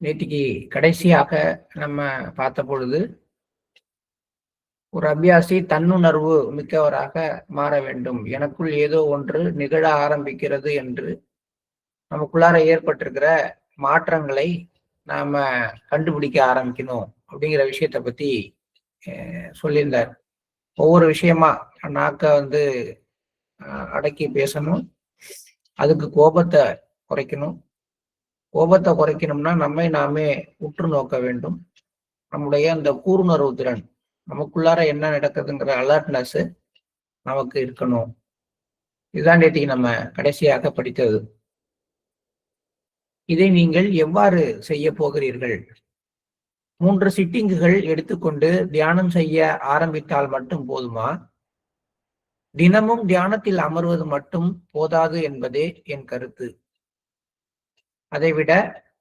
நேற்றுக்கு கடைசியாக நம்ம பார்த்த பொழுது ஒரு அபியாசி தன்னுணர்வு மிக்கவராக மாற வேண்டும். எனக்குள் ஏதோ ஒன்று நிகழ ஆரம்பிக்கிறது என்று நமக்குள்ளார ஏற்பட்டிருக்கிற மாற்றங்களை நாம கண்டுபிடிக்க ஆரம்பிக்கணும் அப்படிங்கிற விஷயத்த பத்தி சொல்லியிருந்தார். ஒவ்வொரு விஷயமா நாக்க வந்து அடக்கி பேசணும். அதுக்கு கோபத்தை குறைக்கணும். கோபத்தை குறைக்கணும்னா நம்மை நாமே உற்று நோக்க வேண்டும். நம்முடைய அந்த கூர்ணர்வு திறன் நமக்குள்ளார என்ன நடக்குதுங்கிற அலர்ட்னஸ் நமக்கு இருக்கணும். இதுதான் நேற்றுக்கு நம்ம கடைசியாக படித்தது. இதை நீங்கள் எவ்வாறு செய்ய போகிறீர்கள்? மூன்று சிட்டிங்குகள் எடுத்துக்கொண்டு தியானம் செய்ய ஆரம்பித்தால் மட்டும் போதுமா? தினமும் தியானத்தில் அமர்வது மட்டும் போதாது என்பதே என் கருத்து. அதைவிட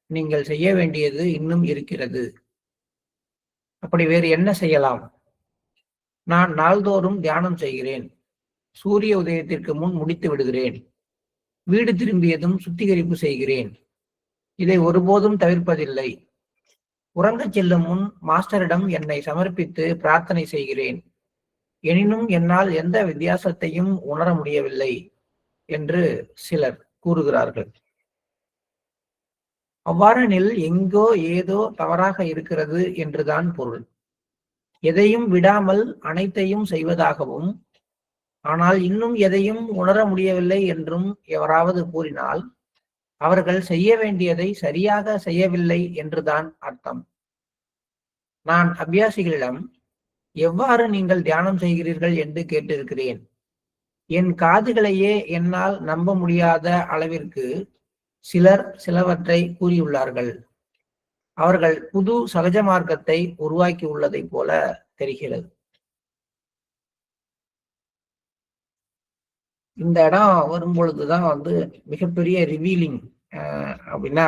நீங்கள் செய்ய வேண்டியது இன்னும் இருக்கிறது. அப்படி வேறு என்ன செய்யலாம்? நான் நாள்தோறும் தியானம் செய்கிறேன். சூரிய உதயத்திற்கு முன் முடித்து விடுகிறேன். வீடு திரும்பியதும் சுத்திகரிப்பு செய்கிறேன். இதை ஒருபோதும் தவிர்ப்பதில்லை. உறங்கச் செல்லும் முன் மாஸ்டரிடம் என்னை சமர்ப்பித்து பிரார்த்தனை செய்கிறேன். எனினும் என்னால் எந்த வித்தியாசத்தையும் உணர முடியவில்லை என்று சிலர் கூறுகிறார்கள். அவ்வாறெனில் எங்கோ ஏதோ தவறாக இருக்கிறது என்றுதான் பொருள். எதையும் விடாமல் அனைத்தையும் செய்வதாகவும் ஆனால் இன்னும் எதையும் உணர முடியவில்லை என்றும் எவராவது கூறினால் அவர்கள் செய்ய வேண்டியதை சரியாக செய்யவில்லை என்றுதான் அர்த்தம். நான் அபியாசிகளிடம் எவ்வாறு நீங்கள் தியானம் செய்கிறீர்கள்? என்று கேட்டிருக்கிறேன். என் காதுகளையே என்னால் நம்ப முடியாத அளவிற்கு சிலர் சிலவற்றை கூறியுள்ளார்கள். அவர்கள் புது சகஜ மார்க்கத்தை உருவாக்கி உள்ளதை போல தெரிகிறது. இந்த இடம் வரும் பொழுதுதான் வந்து மிகப்பெரிய ரிவீலிங் அப்படின்னா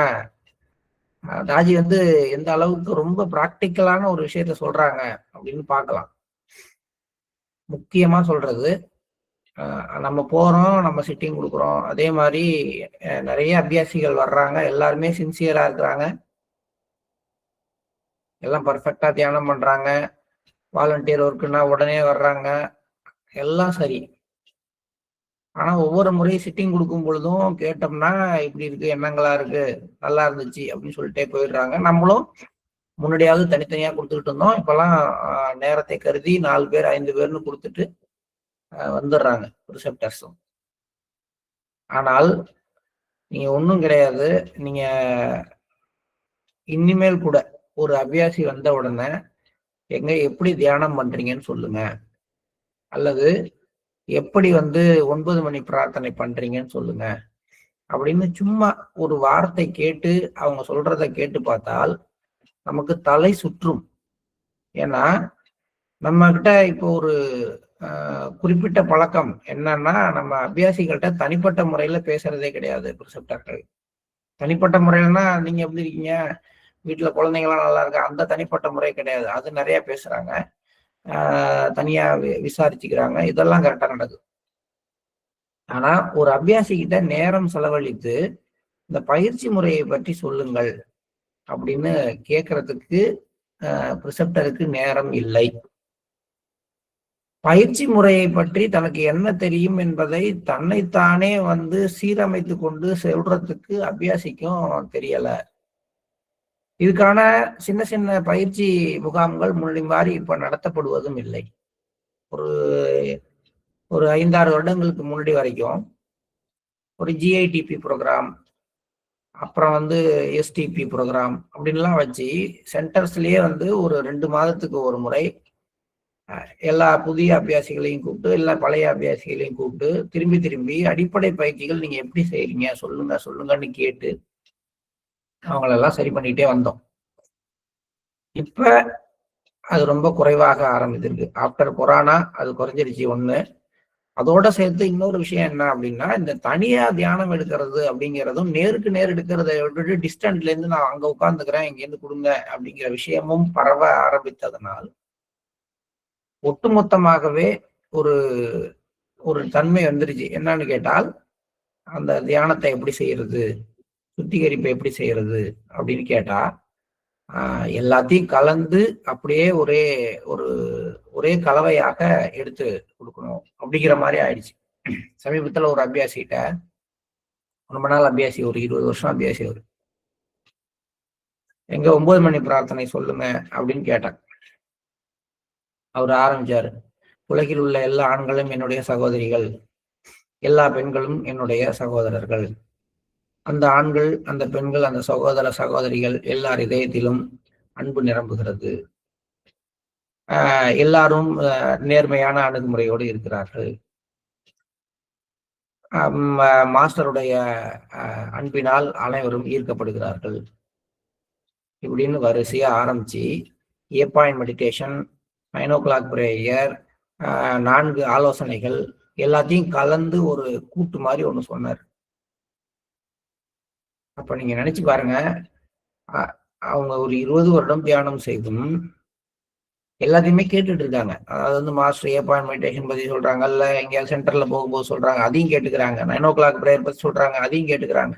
ராஜி வந்து எந்த அளவுக்கு ரொம்ப பிராக்டிக்கலான ஒரு விஷயத்த சொல்றாங்க அப்படின்னு பார்க்கலாம். முக்கியமா சொல்றது நம்ம போறோம் நம்ம சிட்டிங் கொடுக்குறோம். அதே மாதிரி நிறைய அபியாசிகள் வர்றாங்க. எல்லாருமே சின்சியரா இருக்கிறாங்க. எல்லாம் பர்ஃபெக்டா தியானம் பண்றாங்க. வாலண்டியர் ஒர்க்குன்னா உடனே வர்றாங்க. எல்லாம் சரி. ஆனா ஒவ்வொரு முறையும் சிட்டிங் கொடுக்கும் பொழுதும் கேட்டோம்னா இப்படி இருக்கு எண்ணங்களா இருக்கு நல்லா இருந்துச்சு அப்படின்னு சொல்லிட்டே போயிடுறாங்க. நம்மளும் முன்னாடியாவது தனித்தனியா கொடுத்துக்கிட்டு இருந்தோம். இப்பெல்லாம் நேரத்தை கருதி நாலு பேர் ஐந்து பேர்னு கொடுத்துட்டு வந்துடுறாங்க ரிசெப்டர்ஸும் ஆனால் நீங்க ஒன்றும் கிடையாது. நீங்க இனிமேல் கூட ஒரு அபியாசி வந்த உடனே எங்க எப்படி தியானம் பண்றீங்கன்னு சொல்லுங்க. அல்லது எப்படி வந்து ஒன்பது மணி பிரார்த்தனை பண்றீங்கன்னு சொல்லுங்க. அப்படின்னு சும்மா ஒரு வார்த்தை கேட்டு அவங்க சொல்றத கேட்டு பார்த்தால் நமக்கு தலை சுற்றும். ஏன்னா நம்ம கிட்ட இப்போ ஒரு குறிப்பிட்ட பழக்கம் என்னன்னா நம்ம அபியாசிகள்கிட்ட தனிப்பட்ட முறையில பேசுறதே கிடையாது பிரிசப்டர்கள் தனிப்பட்ட முறையிலனா நீங்க எப்படி இருக்கீங்க? வீட்டுல குழந்தைங்களாம் நல்லா இருக்கா? அந்த தனிப்பட்ட முறை கிடையாது. அது நிறைய பேசுறாங்க. தனியா விசாரிச்சுக்கிறாங்க. இதெல்லாம் கரெக்டா நடக்குது. ஆனா ஒரு அபியாசி கிட்ட நேரம் செலவழித்து இந்த பயிற்சி முறையை பற்றி சொல்லுங்கள் அப்படின்னு கேட்கறதுக்கு பிரிசப்டருக்கு நேரம் இல்லை. பயிற்சி முறையை பற்றி தனக்கு என்ன தெரியும் என்பதை தன்னைத்தானே வந்து சீரமைத்து கொண்டு செல்றதுக்கு அபியாசிக்கும் தெரியல. இதுக்கான சின்ன சின்ன பயிற்சி முகாம்கள் முன்னாடி மாதிரி இப்ப நடத்தப்படுவதும் இல்லை. ஒரு ஒரு ஐந்தாறு வருடங்களுக்கு முன்னாடி வரைக்கும் ஒரு ஜிஐடிபி ப்ரோக்ராம் அப்புறம் வந்து எஸ்டிபி ப்ரோக்ராம் அப்படின்லாம் வச்சு சென்டர்ஸ்லயே வந்து ஒரு ரெண்டு மாதத்துக்கு ஒரு முறை எல்லா புதிய அபியாசிகளையும் கூப்பிட்டு எல்லா பழைய அபியாசிகளையும் கூப்பிட்டு திரும்பி திரும்பி அடிப்படை பயிற்சிகள் நீங்க எப்படி செய்யறீங்க சொல்லுங்க சொல்லுங்கன்னு கேட்டு அவங்களெல்லாம் சரி பண்ணிட்டே வந்தோம். இப்ப அது ரொம்ப குறைவாக ஆரம்பித்திருக்கு ஆஃப்டர் கொரோனா அது குறைஞ்சிருச்சு ஒண்ணு. அதோட சேர்த்து இன்னொரு விஷயம் என்ன அப்படின்னா இந்த தனியா தியானம் எடுக்கிறது அப்படிங்கிறதும் நேருக்கு நேர் எடுக்கிறத விட்டுட்டு டிஸ்டன்ட்ல இருந்து நான் அங்க உட்காந்துக்கிறேன் இங்க இருந்து கொடுங்க அப்படிங்கிற விஷயமும் பரவ ஆரம்பித்ததுனால ஒட்டுமொத்தமாகவே ஒரு ஒரு தன்மை வந்துருச்சு. என்னன்னு கேட்டால் அந்த தியானத்தை எப்படி செய்யறது? சுத்திகரிப்பை எப்படி செய்யறது? அப்படின்னு கேட்டா எல்லாத்தையும் கலந்து அப்படியே ஒரே ஒரு ஒரே கலவையாக எடுத்து கொடுக்கணும். அப்படிங்கிற மாதிரி ஆயிடுச்சு. சமீபத்தில் ஒரு அபியாசிகிட்ட ரொம்ப நாள் அபியாசி ஒரு இருபது வருஷம் அபியாசி ஒரு எங்க ஒன்பது மணி பிரார்த்தனை சொல்லுங்க அப்படின்னு கேட்டேன். அவர் ஆரம்பிச்சார். உலகில் உள்ள எல்லா ஆண்களும் என்னுடைய சகோதரிகள். எல்லா பெண்களும் என்னுடைய சகோதரர்கள். அந்த ஆண்கள் அந்த பெண்கள் அந்த சகோதர சகோதரிகள் எல்லார் இதயத்திலும் அன்பு நிரம்புகிறது. எல்லாரும் நேர்மையான அணுகுமுறையோடு இருக்கிறார்கள். மாஸ்டருடைய அன்பினால் அனைவரும் ஈர்க்கப்படுகிறார்கள். இப்படின்னு வரிசையா ஆரம்பிச்சு A point meditation nine o'clock prayer நான்கு ஆலோசனைகள் எல்லாத்தையும் கலந்து ஒரு கூட்டு மாதிரி ஒன்று சொன்னார். அப்போ நீங்கள் நினச்சி பாருங்க அவங்க ஒரு இருபது வருடம் தியானம் செய்தும் எல்லாத்தையுமே கேட்டுட்டு இருக்காங்க. அதாவது வந்து மாஸ்டர் ஏ பாயிண்ட் மெடிடேஷன் பற்றி சொல்கிறாங்க இல்லை எங்கேயாவது சென்டரில் போகும்போது சொல்கிறாங்க அதையும் கேட்டுக்கிறாங்க. நைன் ஓ கிளாக் ப்ரேயர் பற்றி சொல்கிறாங்க அதையும் கேட்டுக்கிறாங்க.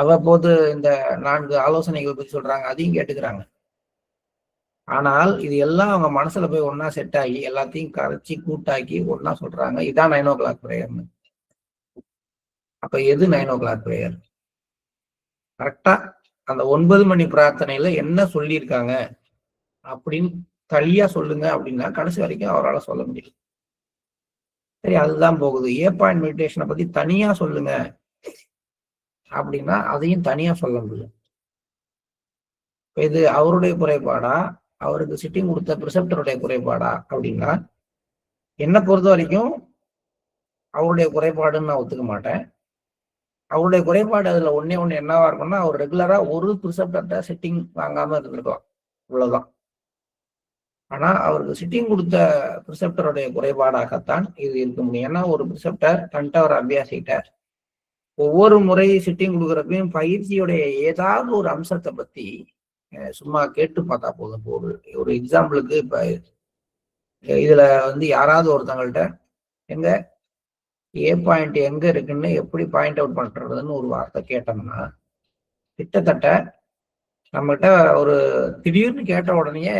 அவ்வப்போது இந்த நான்கு ஆலோசனைகள் பற்றி சொல்கிறாங்க அதையும் கேட்டுக்கிறாங்க. ஆனால் இது எல்லாம் அவங்க மனசுல போய் ஒன்னா செட் ஆகி எல்லாத்தையும் கரைச்சி கூட்டாக்கி ஒன்னா சொல்றாங்க. இதான் நைன் ஓ கிளாக் பிரேயர்னு அப்ப எது நைன் ஓ கிளாக் பிரேயர் கரெக்டா அந்த ஒன்பது மணி பிரார்த்தனையில என்ன சொல்லியிருக்காங்க? அப்படின்னு தளியா சொல்லுங்க அப்படின்னா கடைசி வரைக்கும் அவரால் சொல்ல முடியும் சரி அதுதான் போகுது. ஏ பாயிண்ட் மெடிடேஷனை பத்தி தனியா சொல்லுங்க. அப்படின்னா அதையும் தனியா சொல்ல முடியும் இது அவருடைய குறைபாடா? அவருக்கு சிட்டிங் கொடுத்த ப்ரிசெப்டருடைய குறைபாடா அப்படின்னா என்னை பொறுத்த வரைக்கும் அவருடைய குறைபாடுன்னு நான் ஒத்துக்க மாட்டேன். அவருடைய குறைபாடு அதுல ஒன்னே ஒன்று என்னவா இருக்கும்னா அவர் ரெகுலரா ஒரு ப்ரிசெப்டர்கிட்ட சிட்டிங் வாங்காம இருந்திருக்கலாம். இவ்வளவுதான் ஆனா அவருக்கு சிட்டிங் கொடுத்த ப்ரிசெப்டருடைய குறைபாடாகத்தான் இது இருக்க முடியும். ஏன்னா ஒரு ப்ரிசெப்டர் தன்ட்ட ஒரு அபியாசிட்ட ஒவ்வொரு முறை சிட்டிங் கொடுக்குறப்பையும் பயிற்சியுடைய ஏதாவது ஒரு அம்சத்தை பத்தி சும்மா கேட்டு பார்த்தா போதும் ஒரு ஒரு எக்ஸாம்பிளுக்கு இப்போ இதில் வந்து யாராவது ஒருத்தங்கள்ட்ட எங்க ஏ பாயிண்ட் எங்க இருக்குன்னு எப்படி பாயிண்ட் அவுட் பண்றதுன்னு ஒரு வார்த்தை கேட்டோம்னா கிட்டத்தட்ட நம்மகிட்ட ஒரு திடீர்னு கேட்ட உடனே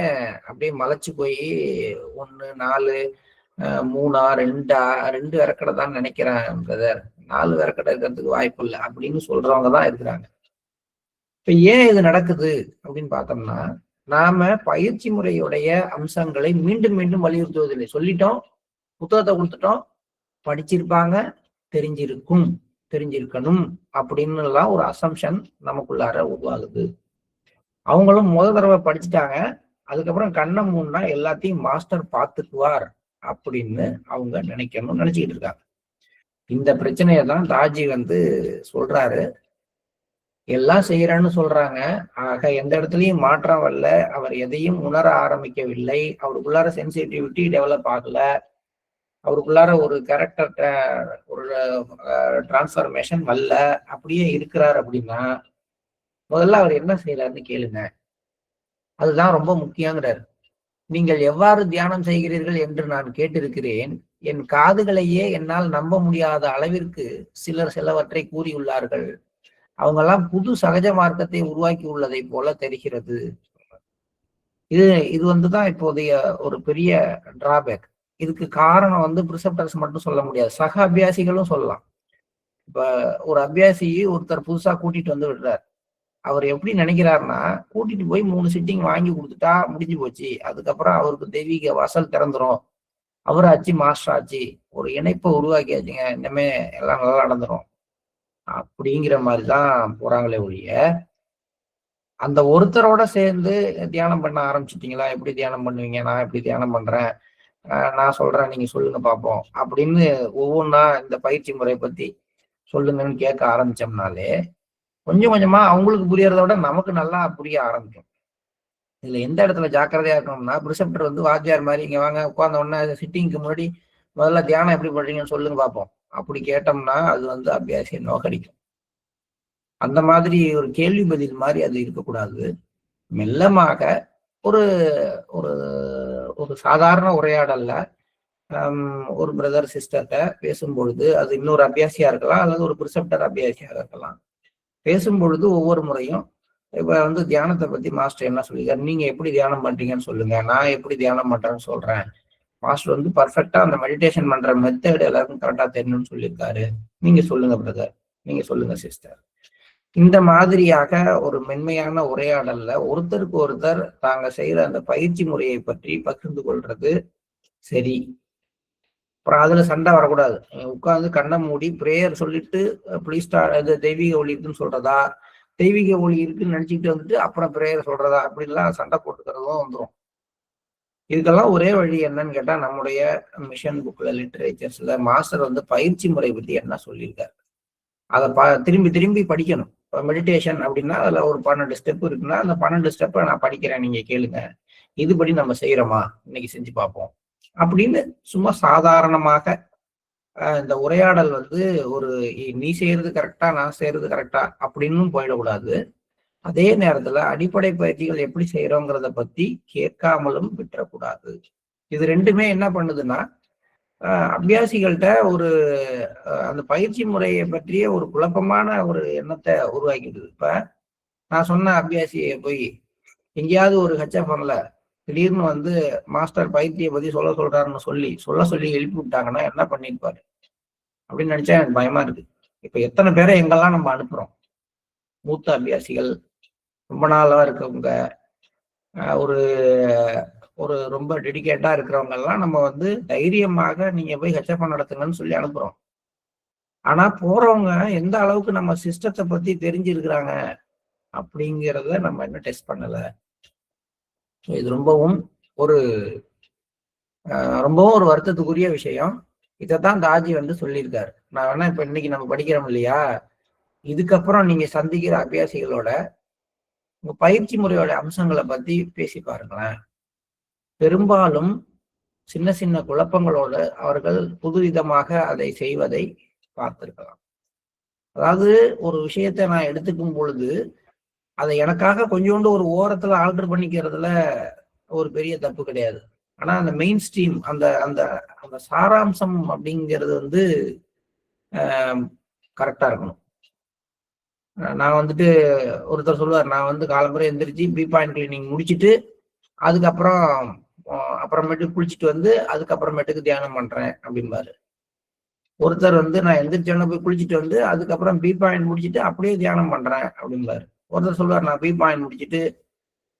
அப்படியே மலைச்சு போய் ஒன்று நாலு மூணா ரெண்டா ரெண்டு விறக்கடை தான் நினைக்கிறேன் பிரதர் நாலு விறக்கடை இருக்கிறதுக்கு வாய்ப்பு இல்லை அப்படின்னு சொல்றவங்க தான் இருக்கிறாங்க. இப்ப ஏன் இது நடக்குது அப்படின்னு பார்த்தோம்னா நாம பயிற்சி முறையுடைய அம்சங்களை மீண்டும் மீண்டும் வலியுறுத்துவதில்லை. சொல்லிட்டோம் புத்தகத்தை கொடுத்துட்டோம் படிச்சிருப்பாங்க தெரிஞ்சிருக்கும் தெரிஞ்சிருக்கணும் அப்படின்னு எல்லாம் ஒரு அசம்ஷன் நமக்குள்ளார உருவாகுது. அவங்களும் முத தடவை படிச்சுட்டாங்க அதுக்கப்புறம் கண்ணை மூணா எல்லாத்தையும் மாஸ்டர் பார்த்துக்குவார் அப்படின்னு அவங்க நினைக்கணும்னு நினைச்சுக்கிட்டு இருக்காங்க. இந்த பிரச்சனையை தான் தாஜி வந்து சொல்றாரு. எல்லாம் செய்யறேன்னு சொல்றாங்க. ஆக எந்த இடத்துலயும் மாற்றம் வரல. அவர் எதையும் உணர ஆரம்பிக்கவில்லை. அவருக்குள்ளார சென்சிட்டிவிட்டி டெவலப் ஆகல. அவருக்குள்ளார ஒரு கேரக்டர் ஒரு டிரான்ஸ்ஃபர்மேஷன் வரல. அப்படியே இருக்கிறார் அப்படின்னா முதல்ல அவர் என்ன செய்யறாருன்னு கேளுங்க. அதுதான் ரொம்ப முக்கியங்கிறார். நீங்கள் எவ்வாறு தியானம் செய்கிறீர்கள் என்று நான் கேட்டிருக்கிறேன். என் காதுகளையே என்னால் நம்ப முடியாத அளவிற்கு சிலர் சிலவற்றை கூறியுள்ளார்கள். அவங்கெல்லாம் புது சகஜ மார்க்கத்தை உருவாக்கி உள்ளதை போல தெரிகிறது. இது இது வந்துதான் இப்போதைய ஒரு பெரிய டிராபேக் இதுக்கு காரணம் வந்து பிரிசப்டர்ஸ் மட்டும் சொல்ல முடியாது. சக அபியாசிகளும் சொல்லலாம். இப்ப ஒரு அபியாசி ஒருத்தர் புதுசா கூட்டிட்டு வந்து விடுறார். அவர் எப்படி நினைக்கிறாருன்னா கூட்டிட்டு போய் மூணு சிட்டிங் வாங்கி கொடுத்துட்டா முடிஞ்சு போச்சு. அதுக்கப்புறம் அவருக்கு தெய்வீக வாசல் திறந்துரும். அவர் ஆச்சு மாஸ்டர் ஆச்சு. ஒரு இணைப்பை உருவாக்கியாச்சுங்க. இனிமே எல்லாம் நல்லா நடந்துரும். அப்படிங்கிற மாதிரி தான் போறாங்களே ஒழிய அந்த ஒருத்தரோட சேர்ந்து தியானம் பண்ண ஆரம்பிச்சிட்டீங்களா? எப்படி தியானம் பண்ணுவீங்க? நான் எப்படி தியானம் பண்றேன்? நான் சொல்றேன் நீங்க சொல்லுங்க பார்ப்போம் அப்படின்னு ஒவ்வொன்றா இந்த பயிற்சி முறை பத்தி சொல்லுங்கன்னு கேட்க ஆரம்பிச்சோம்னாலே கொஞ்சம் கொஞ்சமா அவங்களுக்கு புரியறத விட நமக்கு நல்லா புரிய ஆரம்பிக்கும். இதுல எந்த இடத்துல ஜாக்கிரதையா இருக்கணும்னா ப்ரிசெப்டர் வந்து வாத்தியார் மாதிரி இங்க வாங்க உட்காந்த உடனே சிட்டிங்க்கு முன்னாடி முதல்ல தியானம் எப்படி பண்றீங்கன்னு சொல்லுங்க பார்ப்போம் அப்படி கேட்டோம்னா அது வந்து அபியாசியை நோக்கடிக்கும் அந்த மாதிரி ஒரு கேள்வி பதில் மாதிரி அது இருக்கக்கூடாது. மெல்லமாக ஒரு ஒரு ஒரு சாதாரண உரையாடல்ல ஒரு பிரதர் சிஸ்டர்கிட்ட பேசும்பொழுது அது இன்னொரு அபியாசியா இருக்கலாம் அல்லது ஒரு பிரிசப்டர் அபியாசியாக இருக்கலாம். பேசும்பொழுது ஒவ்வொரு முறையும் இப்ப வந்து தியானத்தை பத்தி மாஸ்டர் என்ன சொல்லியிருக்காரு? நீங்க எப்படி தியானம் பண்றீங்கன்னு சொல்லுங்க. நான் எப்படி தியானம் பண்றேன்னு சொல்றேன். மாஸ்டர் வந்து பர்ஃபெக்டா அந்த மெடிடேஷன் பண்ற மெத்தட் எல்லாருக்கும் கரெக்டா தெரியணும்னு சொல்லியிருக்காரு. நீங்க சொல்லுங்க பிரதர் நீங்க சொல்லுங்க சிஸ்டர் இந்த மாதிரியாக ஒரு மென்மையான உரையாடல்ல ஒருத்தருக்கு ஒருத்தர் தாங்க செய்யற அந்த பயிற்சி முறையை பற்றி பகிர்ந்து கொள்றது சரி. அப்புறம் அதுல சண்டை வரக்கூடாது. உட்காந்து கண்ணை மூடி பிரேயர் சொல்லிட்டு ப்ளீஸ்டா இது தெய்வீக ஒளி இருக்குன்னு சொல்றதா? தெய்வீக ஒளி இருக்குன்னு நினைச்சிட்டு வந்துட்டு அப்புறம் பிரேயர் சொல்றதா? அப்படின்லாம் சண்டை போட்டுக்கிறதும் வந்துடும் இதுக்கெல்லாம் ஒரே வழி என்னன்னு கேட்டா நம்முடைய மிஷன் புக்ல லிட்ரேச்சர்ஸ்ல மாஸ்டர் வந்து பயிற்சி முறை பத்தி என்ன சொல்லியிருக்காரு. அதை ப திரும்பி திரும்பி படிக்கணும். இப்போ மெடிடேஷன் அப்படின்னா அதில் ஒரு பன்னெண்டு ஸ்டெப் இருக்குன்னா அந்த பன்னெண்டு ஸ்டெப்பை நான் படிக்கிறேன் நீங்க கேளுங்க. இதுபடி நம்ம செய்யறோமா இன்னைக்கு செஞ்சு பார்ப்போம். அப்படின்னு சும்மா சாதாரணமாக இந்த உரையாடல் வந்து ஒரு நீ செய்யறது கரெக்டா நான் செய்யறது கரெக்டா அப்படின்னு போயிடக்கூடாது. அதே நேரத்துல அடிப்படை பயிற்சிகள் எப்படி செய்யறோங்கிறத பத்தி கேட்காமலும் விட்டுறக்கூடாது. இது ரெண்டுமே என்ன பண்ணுதுன்னா அபியாசிகள்கிட்ட ஒரு அந்த பயிற்சி முறையை பற்றிய ஒரு குழப்பமான ஒரு எண்ணத்தை உருவாக்கிடுது. இப்ப நான் சொன்ன அபியாசியை போய் எங்கேயாவது ஒரு ஹெச்எஃப்எம்ல திடீர்னு வந்து மாஸ்டர் பயிற்சியை பத்தி சொல்ல சொல்றாருன்னு சொல்லி சொல்ல சொல்லி எழுப்பி விட்டாங்கன்னா என்ன பண்ணிருப்பாரு? அப்படின்னு நினைச்சா எனக்கு பயமா இருக்கு. இப்ப எத்தனை பேரை எங்கெல்லாம் நம்ம அனுப்புறோம்? மூத்த அபியாசிகள் ரொம்ப நாளாக இருக்கவங்க ஒரு ஒரு ரொம்ப டெடிக்கேட்டாக இருக்கிறவங்க எல்லாம் நம்ம வந்து தைரியமாக நீங்கள் போய் ஹெச்எஃப் நடத்துங்கன்னு சொல்லி அனுப்புகிறோம் ஆனால் போகிறவங்க எந்த அளவுக்கு நம்ம சிஸ்டத்தை பற்றி தெரிஞ்சிருக்கிறாங்க அப்படிங்கிறத நம்ம இன்னும் டெஸ்ட் பண்ணல. இது ரொம்பவும் ஒரு ரொம்பவும் ஒரு வருத்தத்துக்குரிய விஷயம். இதைத்தான் தாஜி வந்து சொல்லியிருக்காரு. நான் வேணா இப்போ இன்னைக்கு நம்ம படிக்கிறோம் இல்லையா? இதுக்கப்புறம் நீங்கள் சந்திக்கிற அபியாசிகளோட உங்க பயிற்சி முறையோட அம்சங்களை பத்தி பேசி பாருங்களேன். பெரும்பாலும் சின்ன சின்ன குழப்பங்களோடு அவர்கள் புதுவிதமாக அதை செய்வதை பார்த்திருக்கலாம். அதாவது ஒரு விஷயத்தை நான் எடுத்துக்கும் பொழுது அதை எனக்காக கொஞ்சோண்டு ஒரு ஓரத்துல ஆல்டர் பண்ணிக்கிறதுல ஒரு பெரிய தப்பு கிடையாது. ஆனா அந்த மெயின் ஸ்ட்ரீம் அந்த அந்த அந்த சாராம்சம் அப்படிங்கிறது வந்து கரெக்டா இருக்கணும். நான் வந்துட்டு ஒருத்தர் சொல்லுவார் நான் வந்து காலம்புரை எந்திரிச்சு பி பாயிண்ட் கிளீனிங் முடிச்சுட்டு அதுக்கப்புறம் அப்புறமேட்டு குளிச்சுட்டு வந்து அதுக்கப்புறமேட்டுக்கு தியானம் பண்றேன் அப்படிம்பாரு. ஒருத்தர் வந்து நான் எந்திரிச்சோன்னு போய் குளிச்சுட்டு வந்து அதுக்கப்புறம் பி பாயிண்ட் முடிச்சுட்டு அப்படியே தியானம் பண்றேன் அப்படிம்பாரு. ஒருத்தர் சொல்லுவார் நான் பி பாயிண்ட் முடிச்சுட்டு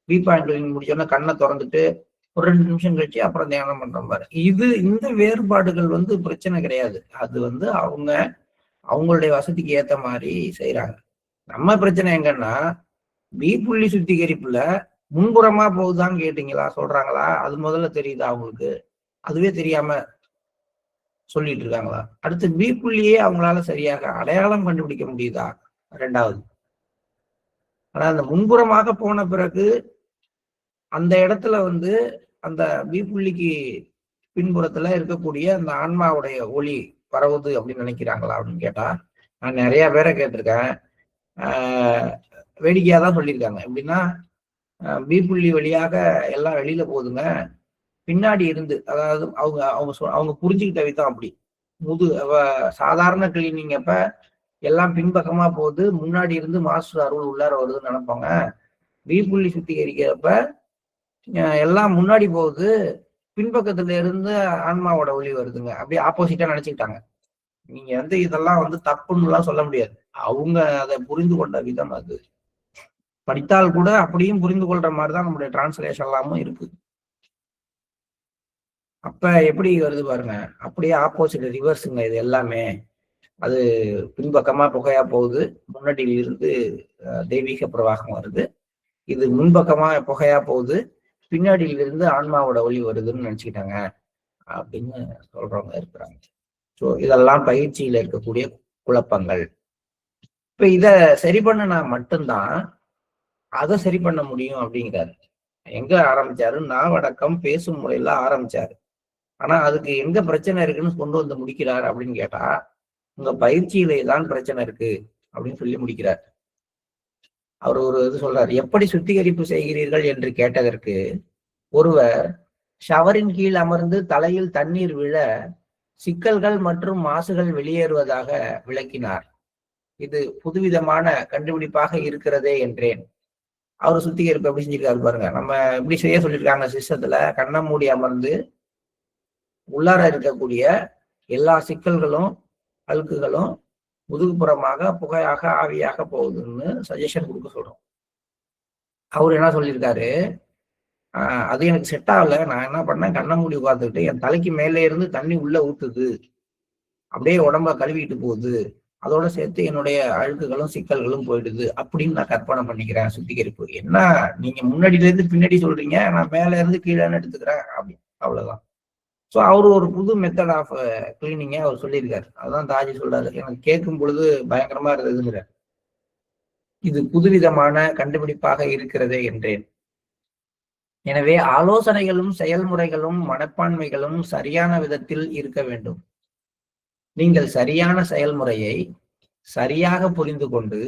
பி பாயிண்ட் முடிச்சோன்னா கண்ணை திறந்துட்டு ஒரு ரெண்டு நிமிஷம் கழிச்சு அப்புறம் தியானம் பண்றோம் பாரு இது இந்த வேறுபாடுகள் வந்து பிரச்சனை கிடையாது. அது வந்து அவங்க அவங்களுடைய வசதிக்கு ஏத்த மாதிரி செய்யறாங்க நம்ம பிரச்சனை எங்கன்னா பி புள்ளி சுத்திகரிப்புல முன்புறமா போகுதான்னு கேட்டீங்களா? சொல்றாங்களா? அது முதல்ல தெரியுதா அவங்களுக்கு அதுவே தெரியாம சொல்லிட்டு இருக்காங்களா? அடுத்து பி புள்ளியே அவங்களால சரியாக அடையாளம் கண்டுபிடிக்க முடியுதா? ரெண்டாவது. ஆனா அந்த முன்புறமாக போன பிறகு அந்த இடத்துல வந்து அந்த பி புள்ளிக்கு பின்புறத்துல இருக்கக்கூடிய அந்த ஆன்மாவுடைய ஒளி பரவுது அப்படின்னு நினைக்கிறாங்களா அப்படின்னு கேட்டா நான் நிறைய பேரை கேட்டிருக்கேன். வேடிக்கையாக தான் சொல்லியிருக்காங்க. எப்படின்னா பி புள்ளி வழியாக எல்லாம் வெளியில போகுதுங்க. பின்னாடி இருந்து அதாவது அவங்க அவங்க அவங்க புரிஞ்சுக்கிட்ட விதம் அப்படி. முது சாதாரண கிளீனிங் அப்ப எல்லாம் பின்பக்கமா போகுது. முன்னாடி இருந்து மாஸ்டர் அருள் உள்ளார வருதுன்னு நினைப்பாங்க. பி புள்ளி சுத்திகரிக்கிறப்ப எல்லாம் முன்னாடி போகுது. பின்பக்கத்துல இருந்து ஆன்மாவோட ஒளி வருதுங்க. அப்படியே ஆப்போசிட்டா நினைச்சுக்கிட்டாங்க. நீங்க வந்து இதெல்லாம் வந்து தப்புன்னுலாம் சொல்ல முடியாது. அவங்க அதை புரிந்து கொண்ட விதம் அது. படித்தால் கூட அப்படியும் புரிந்து கொள்ற மாதிரிதான் நம்மளுடைய டிரான்ஸ்லேஷன் எல்லாமும் இருக்கு. அப்ப எப்படி வருது பாருங்க. அப்படியே ஆப்போசிட் ரிவர்ஸுங்க இது எல்லாமே. அது பின்பக்கமா புகையா போகுது. முன்னாடியில் இருந்து தெய்வீக பிரவாகம் வருது. இது முன்பக்கமா புகையா போகுது. பின்னாடியில இருந்து ஆன்மாவோட ஒளி வருதுன்னு நினைச்சுக்கிட்டாங்க. அப்படின்னு சொல்றவங்க இருக்கிறாங்க. ஸோ இதெல்லாம் பயிற்சியில இருக்கக்கூடிய குழப்பங்கள். இப்ப இத சரி பண்ணனா மட்டும்தான் அதை சரி பண்ண முடியும் அப்படிங்கிறாரு. எங்க ஆரம்பிச்சாரு? நாவடக்கம் பேசும் முறையில ஆரம்பிச்சாரு. ஆனா அதுக்கு எங்க பிரச்சனை இருக்குன்னு கொண்டு வந்து முடிக்கிறாரு அப்படின்னு கேட்டா உங்க பயிற்சியிலே தான் பிரச்சனை இருக்கு அப்படின்னு சொல்லி முடிக்கிறார். அவர் ஒரு இது சொல்றாரு எப்படி சுத்திகரிப்பு செய்கிறீர்கள்? என்று கேட்டதற்கு ஒருவர் ஷவரின் கீழ் அமர்ந்து தலையில் தண்ணீர் விழ சிக்கல்கள் மற்றும் மாசுகள் வெளியேறுவதாக விளக்கினார். இது புதுவிதமான கண்டுபிடிப்பாக இருக்கிறதே என்றேன். அவர் சுத்திகரிப்பு எப்படி செஞ்சிருக்காரு பாருங்க. நம்ம எப்படி செய்ய சொல்லியிருக்காங்க சிஸ்டத்துல கண்ணை மூடி அமர்ந்து உள்ளார இருக்கக்கூடிய எல்லா சிக்கல்களும் அழுக்குகளும் முதுகுப்புறமாக புகையாக ஆவியாக போகுதுன்னு சஜஷன் கொடுக்க சொல்றோம். அவர் என்ன சொல்லியிருக்காரு? அது எனக்கு செட் ஆகல. நான் என்ன பண்ணேன்? கண்ணை மூடி உட்காந்துக்கிட்டு என் தலைக்கு மேலே இருந்து தண்ணி உள்ள ஊத்துது. அப்படியே உடம்ப கழுவிட்டு போகுது. அதோட சேர்த்து என்னுடைய அழுக்குகளும் சிக்கல்களும் போயிடுது. அப்படின்னு நான் கற்பனை பண்ணிக்கிறேன் சுத்திகரிப்பு. என்ன? நீங்க முன்னாடில இருந்து பின்னாடி சொல்றீங்க. நான் மேல இருந்து கீழே எடுத்துக்கிறேன் அப்படி. அவ்வளவுதான். ஸோ அவர் ஒரு புது மெத்தட் ஆஃப் கிளீனிங்கை அவர் சொல்லியிருக்காரு. அதுதான் தாஜி சொல்றாரு. எனக்கு கேட்கும் பொழுது பயங்கரமா இருந்ததுங்கிறார். இது புதுவிதமான கண்டுபிடிப்பாக இருக்கிறதே என்றேன். எனவே ஆலோசனைகளும் செயல்முறைகளும் மனப்பான்மைகளும் சரியான விதத்தில் இருக்க வேண்டும். நீங்கள் சரியான செயல்முறையை சரியாக புரிந்து கொண்டு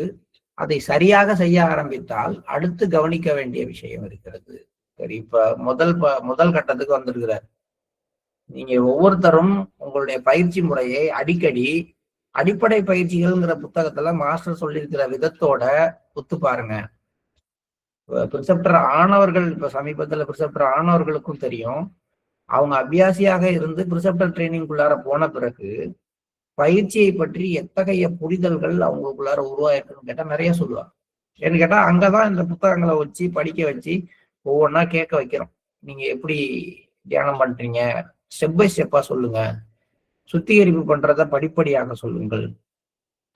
அதை சரியாக செய்ய ஆரம்பித்தால் அடுத்து கவனிக்க வேண்டிய விஷயம் இருக்கிறது. சரி இப்ப முதல் முதல் கட்டத்துக்கு வந்திருக்கிறார். நீங்க ஒவ்வொருத்தரும் உங்களுடைய பயிற்சி முறையை அடிக்கடி அடிப்படை பயிற்சிகள்ங்கிற புத்தகத்துல மாஸ்டர் சொல்லியிருக்கிற விதத்தோட ஒத்து பாருங்க. பிரிசெப்டர் ஆனவர்கள் இப்ப சமீபத்துல பிரிசெப்டர் ஆனவர்களுக்கும் தெரியும். அவங்க அபியாசியாக இருந்து பிரிசெப்டர் ட்ரைனிங்குள்ளார போன பிறகு பயிற்சியை பற்றி எத்தகைய புரிதல்கள் அவங்களுக்குள்ளார உருவாயிருக்குன்னு கேட்டா நிறைய சொல்லுவாங்க. ஏன்னு கேட்டா அங்கதான் இந்த புத்தகங்களை வச்சு படிக்க வச்சு ஒவ்வொன்றா கேட்க வைக்கிறோம். நீங்க எப்படி தியானம் பண்றீங்க? ஸ்டெப் பை ஸ்டெப்பா சொல்லுங்க. சுத்திகரிப்பு பண்றத படிப்படியாக சொல்லுங்கள்.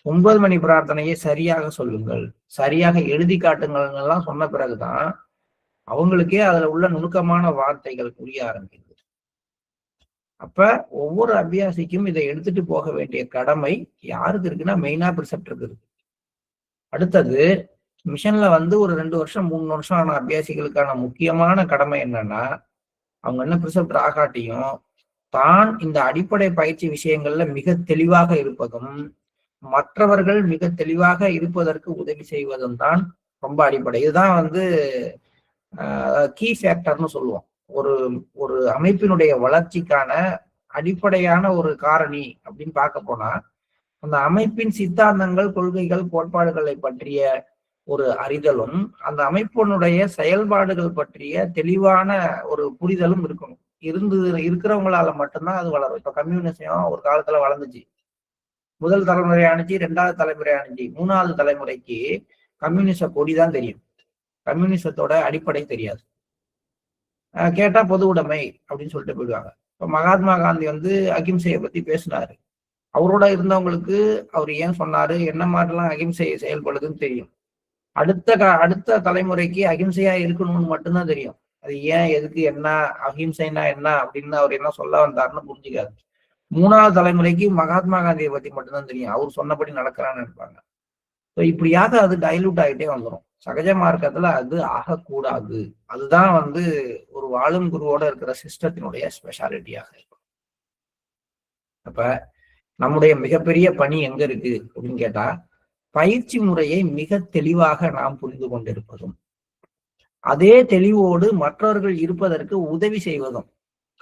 ஒன்பது மணி பிரார்த்தனையை சரியாக சொல்லுங்கள். சரியாக எழுதி காட்டுங்கள்லாம் சொன்ன பிறகுதான் அவங்களுக்கே அதுல உள்ள நுணுக்கமான வார்த்தைகள் புரிய ஆரம்பிக்குது. அப்ப ஒவ்வொரு அபியாசிக்கும் இதை எடுத்துட்டு போக வேண்டிய கடமை யாருக்கு இருக்குன்னா மெயினா ப்ரிசெப்டருக்கு இருக்கு. அடுத்தது மிஷன்ல வந்து ஒரு ரெண்டு வருஷம் மூணு வருஷம் ஆன அபியாசிகளுக்கான முக்கியமான கடமை என்னன்னா அவங்க என்ன ப்ரிசெப்டர் ஆகாட்டியும் தான் இந்த அடிப்படை பயிற்சி விஷயங்கள்ல மிக தெளிவாக இருப்பதும் மற்றவர்கள் மிக தெளிவாக இருப்பதற்கு உதவி செய்வதும் தான் ரொம்ப அடிப்படை. இதுதான் வந்து கீ ஃபேக்டர்னு சொல்லுவோம். ஒரு ஒரு அமைப்பினுடைய வளர்ச்சிக்கான அடிப்படையான ஒரு காரணி அப்படின்னு பார்க்க போனா அந்த அமைப்பின் சித்தாந்தங்கள் கொள்கைகள் கோட்பாடுகளை பற்றிய ஒரு அறிதலும் அந்த அமைப்பினுடைய செயல்பாடுகள் பற்றிய தெளிவான ஒரு புரிதலும் இருக்கணும். இருந்து இருக்கிறவங்களால மட்டும்தான் அது வளரும். இப்ப கம்யூனிசம் ஒரு காலத்துல வளர்ந்துச்சு. முதல் தலைமுறை அணிஞ்சு ரெண்டாவது தலைமுறை அணிஞ்சு மூணாவது தலைமுறைக்கு கம்யூனிச கொடி தான் தெரியும். கம்யூனிசத்தோட அடிப்படை தெரியாது. கேட்டா பொது உடைமை அப்படின்னு சொல்லிட்டு போயிடுவாங்க. இப்ப மகாத்மா காந்தி வந்து அகிம்சையை பத்தி பேசினாரு. அவரோட இருந்தவங்களுக்கு அவர் ஏன் சொன்னாரு? என்ன மாதிரிலாம் அகிம்சையை செயல்படுதுன்னு தெரியும். அடுத்த அடுத்த தலைமுறைக்கு அகிம்சையா இருக்கணும்னு மட்டும்தான் தெரியும். அது ஏன் எதுக்கு என்ன அகிம்சைனா என்ன அப்படின்னு அவர் என்ன சொல்ல வந்தாருன்னு புரிஞ்சுக்காது. மூணாவது தலைமுறைக்கு மகாத்மா காந்தியை பத்தி மட்டும்தான் தெரியும். அவர் சொன்னபடி நடக்கிறான்னு நினைப்பாங்க ஸோ இப்படியாக அது டைலூட் ஆகிட்டே வந்துடும் சகஜ மார்க்கத்துல அது ஆகக்கூடாது. அதுதான் வந்து ஒரு வாழும் குருவோட இருக்கிற சிஸ்டத்தினுடைய ஸ்பெஷாலிட்டியாக இருக்கும். அப்ப நம்முடைய மிகப்பெரிய பணி எங்க இருக்கு அப்படின்னு கேட்டா பயிற்சி முறையை மிக தெளிவாக நாம் புரிந்து கொண்டிருப்பதும் அதே தெளிவோடு மற்றவர்கள் இருப்பதற்கு உதவி செய்வதும்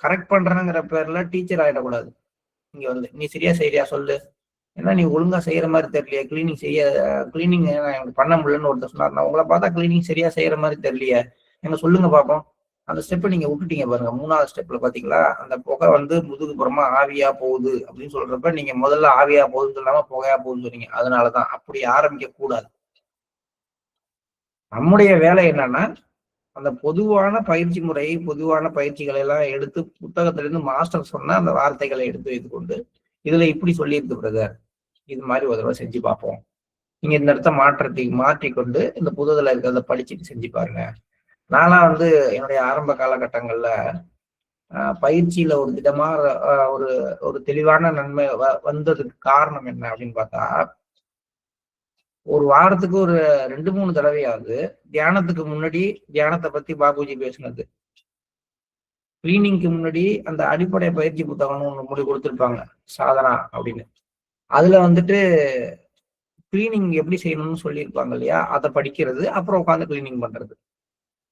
கரெக்ட் பண்றேங்கிற பேர்ல டீச்சர் ஆயிடக்கூடாது. இங்க வந்து நீ சரியா செய்யறியா சொல்லு. ஏன்னா நீ ஒழுங்கா செய்யற மாதிரி தெரியலையே. கிளீனிங் செய்ய கிளீனிங் எனக்கு பண்ண முடியலன்னு ஒருத்தர் சொன்னார். நான் உங்களை பார்த்தா கிளீனிங் சரியா செய்யற மாதிரி தெரியலையே. எங்க சொல்லுங்க பாப்போம். அந்த ஸ்டெப்பை நீங்க விட்டுட்டீங்க பாருங்க. மூணாவது ஸ்டெப்ல பாத்தீங்களா? அந்த புகை வந்து முதுகு புறமா ஆவியா போகுது அப்படின்னு சொல்றப்ப நீங்க முதல்ல ஆவியா போகுதுன்னு சொல்லாம புகையா போகுதுன்னு சொன்னீங்க. அதனாலதான் அப்படி ஆரம்பிக்க கூடாது நம்முடைய வேலை என்னன்னா அந்த பொதுவான பயிற்சி முறை பொதுவான பயிற்சிகளை எல்லாம் எடுத்து புத்தகத்திலிருந்து மாஸ்டர் சொன்ன அந்த வார்த்தைகளை எடுத்து வைத்துக்கொண்டு இதுல இப்படி சொல்லியிருக்கு பிரதர். இது மாதிரி ஒரு தடவை செஞ்சு பார்ப்போம். நீங்க இந்த இடத்த மாற்றத்தை மாற்றிக்கொண்டு இந்த புதுதில் இருக்கிறத படிச்சுட்டு செஞ்சு பாருங்க. நான்லாம் வந்து என்னுடைய ஆரம்ப காலகட்டங்கள்ல பயிற்சியில ஒரு திடமா ஒரு ஒரு தெளிவான நன்மை வந்ததுக்கு காரணம் என்ன அப்படின்னு பார்த்தா ஒரு வாரத்துக்கு ஒரு ரெண்டு மூணு தடவையாவது தியானத்துக்கு முன்னாடி தியானத்தை பத்தி பாபுஜி பேசினது. கிளீனிங்க்கு முன்னாடி அந்த அடிப்படை பயிற்சி புத்தகம்னு ஒன்று முடி கொடுத்துருப்பாங்க சாதனா அப்படின்னு. அதுல வந்துட்டு கிளீனிங் எப்படி செய்யணும்னு சொல்லியிருப்பாங்க இல்லையா? அதை படிக்கிறது அப்புறம் உட்காந்து கிளீனிங் பண்றது.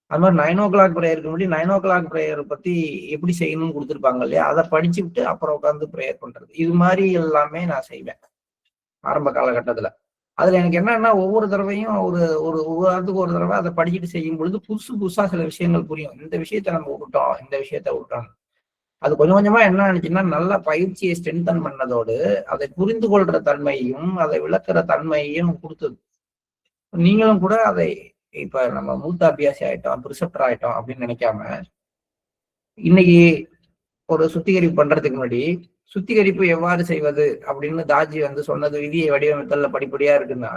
அது மாதிரி நைன் ஓ கிளாக் ப்ரேயருக்கு முன்னாடி நைன் ஓ கிளாக் ப்ரேயரை பத்தி எப்படி செய்யணும்னு கொடுத்துருப்பாங்க இல்லையா? அதை படிச்சு அப்புறம் உட்காந்து ப்ரேயர் பண்றது. இது மாதிரி எல்லாமே நான் செய்வேன். ஆரம்ப காலகட்டத்துல. அதுல எனக்கு என்னன்னா ஒவ்வொரு தடவையும் ஒரு ஒரு ஒரு வாரத்துக்கு ஒரு தடவை அதை படிச்சுட்டு செய்யும் பொழுது புதுசு புதுசா சில விஷயங்கள் புரியும். இந்த விஷயத்த நம்ம விட்டோம் இந்த விஷயத்த விட்டோம் அது கொஞ்சம் கொஞ்சமா என்ன நினைச்சுன்னா நல்ல பயிற்சியை ஸ்ட்ரென்தன் பண்ணதோடு அதை புரிந்து கொள்ற தன்மையும் அதை விளக்குற தன்மையும் கொடுத்தது. நீங்களும் கூட அதை இப்ப நம்ம மூத்த அபியாசி ஆயிட்டோம் பிரிசப்டர் ஆயிட்டோம் அப்படின்னு நினைக்காம இன்னைக்கு ஒரு சுத்திகரிப்பு பண்றதுக்கு முன்னாடி சுத்திகரிப்பு எவ்வாறு செய்வது அப்படின்னு தாஜி வந்து சொன்னது விதியை வடிவமைத்தல்ல படிப்படியா இருக்குன்னா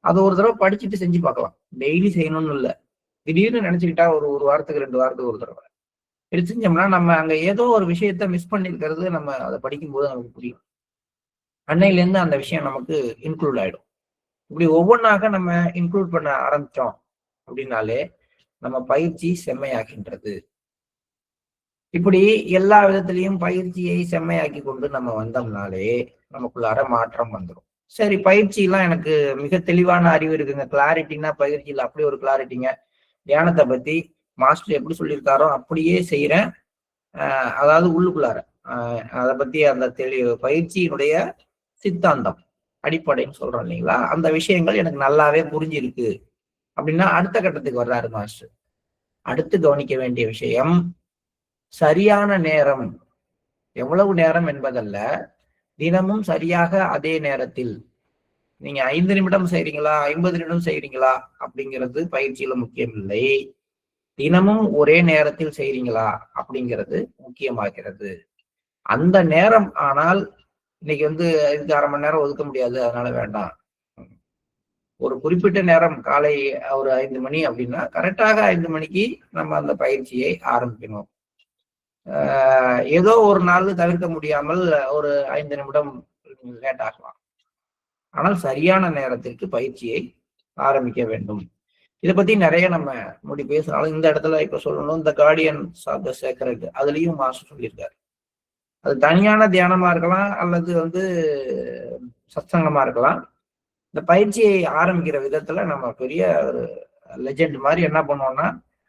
அதை ஒரு தடவை படிச்சுட்டு செஞ்சு பார்க்கலாம். டெய்லி செய்யணும்னு இல்லை. திடீர்னு நினைச்சுக்கிட்டா ஒரு ஒரு வாரத்துக்கு ரெண்டு வாரத்துக்கு ஒரு தடவை. இது செஞ்சோம்னா நம்ம அங்க ஏதோ ஒரு விஷயத்த மிஸ் பண்ணிருக்கிறது நம்ம அதை படிக்கும்போது நமக்கு புரியும். அன்னையிலேருந்து அந்த விஷயம் நமக்கு இன்க்ளூட் ஆயிடும். இப்படி ஒவ்வொன்றாக நம்ம இன்க்ளூட் பண்ண ஆரம்பிச்சோம் அப்படின்னாலே நம்ம பயிற்சி செம்மையாகின்றது. இப்படி எல்லா விதத்திலையும் பயிற்சியை செம்மையாக்கி கொண்டு நம்ம வந்தோம்னாலே நமக்குள்ளார மாற்றம் வந்துடும் சரி பயிற்சியெல்லாம் எனக்கு மிக தெளிவான அறிவு இருக்குங்க. கிளாரிட்டின்னா பயிற்சியில் அப்படி ஒரு கிளாரிட்டிங்க தியானத்தை பத்தி மாஸ்டர் எப்படி சொல்லியிருக்காரோ அப்படியே செய்யறேன் அதாவது உள்ளுக்குள்ளார. அதை பத்தி அந்த தெளி பயிற்சியினுடைய சித்தாந்தம் அடிப்படைன்னு சொல்றோம் இல்லைங்களா? அந்த விஷயங்கள் எனக்கு நல்லாவே புரிஞ்சிருக்கு. அப்படின்னா அடுத்த கட்டத்துக்கு வர்றாரு மாஸ்டர். அடுத்து கவனிக்க வேண்டிய விஷயம் சரியான நேரம் எவ்வளவு நேரம் என்பதல்ல. தினமும் சரியாக அதே நேரத்தில். நீங்க ஐந்து நிமிடம் செய்றீங்களா? ஐம்பது நிமிடம் செய்றீங்களா? அப்படிங்கிறது பயிற்சியில முக்கியம் இல்லை தினமும் ஒரே நேரத்தில் செய்றீங்களா? அப்படிங்கிறது முக்கியமாகிறது. அந்த நேரம் ஆனால் இன்னைக்கு வந்து இதுக்கு அரை மணி நேரம் ஒதுக்க முடியாது. அதனால வேண்டாம். ஒரு குறிப்பிட்ட நேரம் காலை ஒரு ஐந்து மணி அப்படின்னா கரெக்டாக ஐந்து மணிக்கு நம்ம அந்த பயிற்சியை ஆரம்பிக்கணும். ஏதோ ஒரு நாள் தவிர்க்க முடியாமல் ஒரு ஐந்து நிமிடம் லேட் ஆகலாம். ஆனால் சரியான நேரத்திற்கு பயிற்சியை ஆரம்பிக்க வேண்டும். இதை பத்தி நிறைய நம்ம முடி பேசுனாலும் இந்த இடத்துல இப்ப சொல்லணும் இந்த கார்டியன் ஆஃப் த சேக்கரட் அதுலயும் மாஸ்டர் சொல்லியிருக்காரு. அது தனியான தியானமா இருக்கலாம் அல்லது வந்து சத்சங்கமா இருக்கலாம். இந்த பயிற்சியை ஆரம்பிக்கிற விதத்துல நம்ம பெரிய ஒரு லெஜெண்ட் மாதிரி என்ன பண்ணுவோம்னா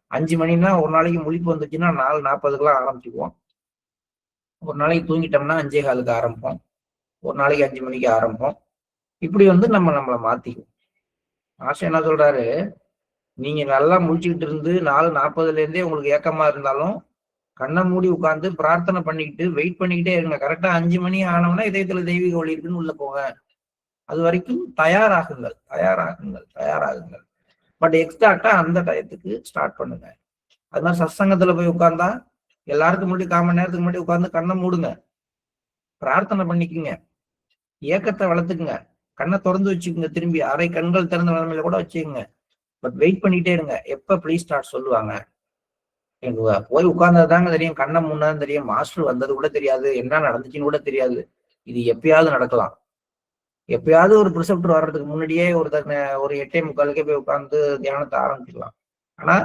அஞ்சு மணினா ஒரு நாளைக்கு முழிப்பு வந்துச்சுன்னா நாலு நாற்பதுக்கெல்லாம் ஆரம்பிச்சுக்குவோம். ஒரு நாளைக்கு தூங்கிட்டோம்னா அஞ்சே காலுக்கு ஆரம்பிப்போம். ஒரு நாளைக்கு அஞ்சு மணிக்கு ஆரம்பிப்போம். இப்படி வந்து நம்ம நம்மளை மாத்திக்குவோம். ஆசை என்ன சொல்றாரு? நீங்க நல்லா முழிச்சுக்கிட்டு இருந்து நாலு நாற்பதுல இருந்தே உங்களுக்கு ஏக்கமா இருந்தாலும் கண்ணை மூடி உட்காந்து பிரார்த்தனை பண்ணிக்கிட்டு வெயிட் பண்ணிக்கிட்டே இருங்க. கரெக்டா அஞ்சு மணி ஆனவனா இதயத்துல தெய்வீக ஒளி இருக்குன்னு உள்ள போங்க. அது வரைக்கும் தயாராகுங்கள். தயாராகுங்கள். தயாராகுங்கள். பட் எக்ஸாக்டா அந்த டயத்துக்கு ஸ்டார்ட் பண்ணுங்க. அது மாதிரி சத்சங்கத்துல போய் உட்கார்ந்தா எல்லாருக்கும் முன்னாடி கால் மணி நேரத்துக்கு முன்னாடி உட்காந்து கண்ணை மூடுங்க. பிரார்த்தனை பண்ணிக்கோங்க. ஏக்கத்தை வளர்த்துக்குங்க. கண்ணை திறந்து வச்சுக்கோங்க திரும்பி. அரை கண்கள் திறந்த நிலைமையில கூட வச்சுக்கோங்க. பட் வெயிட் பண்ணிட்டே இருங்க. எப்ப ப்ளீஸ் ஸ்டார்ட் சொல்லுவாங்க. எனக்கு போய் உட்கார்ந்தது தெரியும். கண்ணை முன்னதான் தெரியும். மாஸ்டர் வந்தது கூட தெரியாது. என்ன நடந்துச்சுன்னு கூட தெரியாது. இது எப்பயாவது நடக்கலாம். எப்பயாவது ஒரு ப்ரிசெப்டர் வர்றதுக்கு முன்னாடியே ஒரு ஒரு எட்டே முக்காலுக்கே போய் உட்காந்து தியானத்தை ஆரம்பிக்கலாம். ஆனா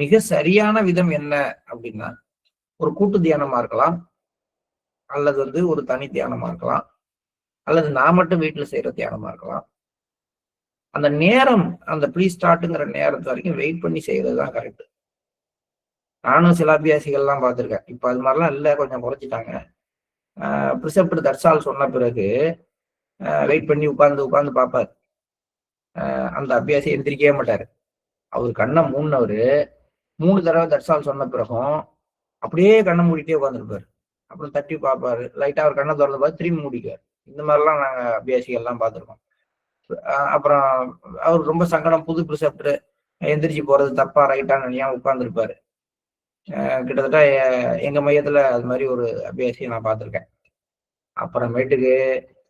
மிக சரியான விதம் என்ன அப்படின்னா ஒரு கூட்டு தியானமா இருக்கலாம். அல்லது வந்து ஒரு தனி தியானமா இருக்கலாம். அல்லது நான் மட்டும் வீட்டுல செய்யற தியானமா இருக்கலாம். அந்த நேரம் அந்த ப்ரீ ஸ்டார்ட்டுங்கிற நேரத்து வரைக்கும் வெயிட் பண்ணி செய்யறது தான் கரெக்ட் நானும் சில அபியாசிகள்லாம் பார்த்துருக்கேன். இப்போ அது மாதிரிலாம் இல்லை கொஞ்சம் குறைச்சிட்டாங்க. ப்ரிசெப்டர் தர்சால் சொன்ன பிறகு வெயிட் பண்ணி உட்காந்து உட்காந்து பார்ப்பார். அந்த அபியாசி எந்திரிக்கவே மாட்டார். அவர் கண்ணை மூணவர் மூணு தடவை தர்சால் சொன்ன பிறகும் அப்படியே கண்ணை மூடிட்டே உட்காந்துருப்பாரு அப்புறம் தட்டி பார்ப்பாரு. லைட்டாக அவர் கண்ணை திறந்து பார்த்து திரும்பி மூடிக்குவார். இந்த மாதிரிலாம் நாங்கள் அபியாசிகள்லாம் பார்த்துருக்கோம். அப்புறம் அவர் ரொம்ப சங்கடம் புது ப்ரிசெப்டர் எந்திரிச்சு போகிறது தப்பா ரைட்டான்னு நினையாம உட்காந்துருப்பாரு கிட்டத்தட்ட எங்கள் மையத்தில் அது மாதிரி ஒரு அபியாசியை நான் பார்த்துருக்கேன். அப்புறமேட்டுக்கு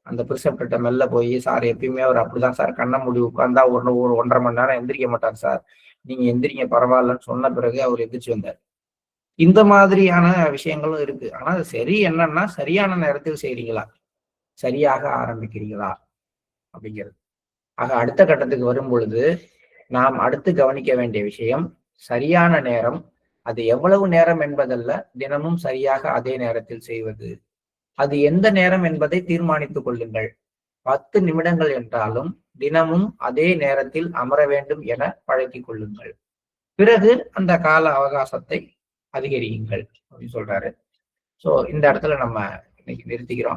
அந்த ப்ரிசெப்டர்கிட்ட மெல்ல போய் சார் எப்பயுமே அவர் அப்படிதான் சார். கண்ண மூடி உட்கார்ந்தா ஒன்று ஒரு ஒன்றரை மணி நேரம் எந்திரிக்க மாட்டார் சார். நீங்க எந்திரிங்க பரவாயில்லன்னு சொன்ன பிறகு அவர் எந்திரிச்சு வந்தார். இந்த மாதிரியான விஷயங்களும் இருக்கு. ஆனா சரி என்னன்னா சரியான நேரத்தில் செய்றீங்களா? சரியாக ஆரம்பிக்கிறீங்களா? அப்படிங்கிறது. ஆக அடுத்த கட்டத்துக்கு வரும் பொழுது நாம் அடுத்து கவனிக்க வேண்டிய விஷயம் சரியான நேரம் அது எவ்வளவு நேரம் என்பதல்ல தினமும் சரியாக அதே நேரத்தில் செய்வது. அது எந்த நேரம் என்பதை தீர்மானித்துக் கொள்ளுங்கள். பத்து நிமிடங்கள் என்றாலும் தினமும் அதே நேரத்தில் அமர வேண்டும் என பழக்கிக் கொள்ளுங்கள். பிறகு அந்த கால அவகாசத்தை அதிகரியுங்கள் அப்படின்னு சொல்றாரு. சோ இந்த இடத்துல நம்ம இன்னைக்கு நிறுத்திக்கிறோம்.